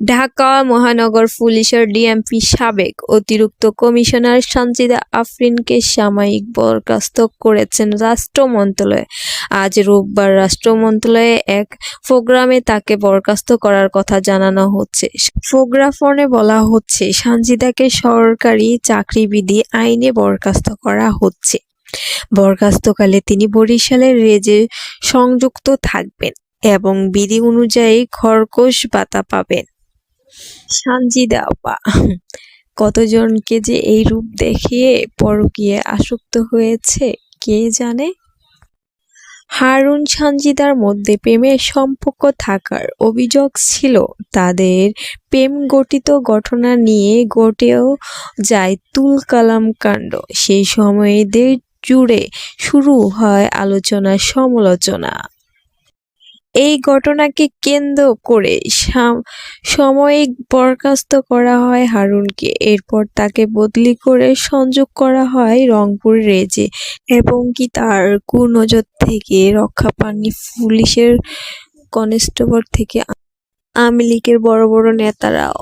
ঢাকা মহানগর পুলিশের ডিএমপি সাবেক অতিরিক্ত কমিশনার সঞ্জিদা আফরিনকে সাময়িক বরখাস্ত করেছেন রাষ্ট্র মন্ত্রণালয়। আজ রোববার রাষ্ট্র মন্ত্রণালয়ে এক প্রোগ্রামে তাকে বরখাস্ত করার কথা জানানো হচ্ছে। প্রজ্ঞাপনে বলা হচ্ছে সঞ্জিদাকে সরকারি চাকরিবিধি আইনে বরখাস্ত করা হচ্ছে। বরখাস্তকালে তিনি বরিশালের রেজে সংযুক্ত থাকবেন এবং বিধি অনুযায়ী খরগোশ ভাতা পাবেন। সানজিদা আপা কতজনকে যে এই রূপ দেখিয়ে পরকীয়ে আসক্ত হয়েছে, কে জানে? হারুন সানজিদার মধ্যে প্রেমের সম্পর্ক থাকার অভিযোগ ছিল। তাদের প্রেম গঠিত ঘটনা নিয়ে ঘটেও যায় তুলকালাম কাণ্ড। সেই সময়ে দেশ জুড়ে শুরু হয় আলোচনা সমালোচনা এই ঘটনাকে কেন্দ্র করে সাম- সাময়িক বরখাস্ত করা হয় হারুনকে। এরপর তাকে বদলি করে সংযোগ করা হয় রংপুর রেজে এবং কি তার কুনজর থেকে রক্ষা পাননি পুলিশের কনস্টেবল থেকে আওয়ামী লীগের বড় বড় নেতারাও।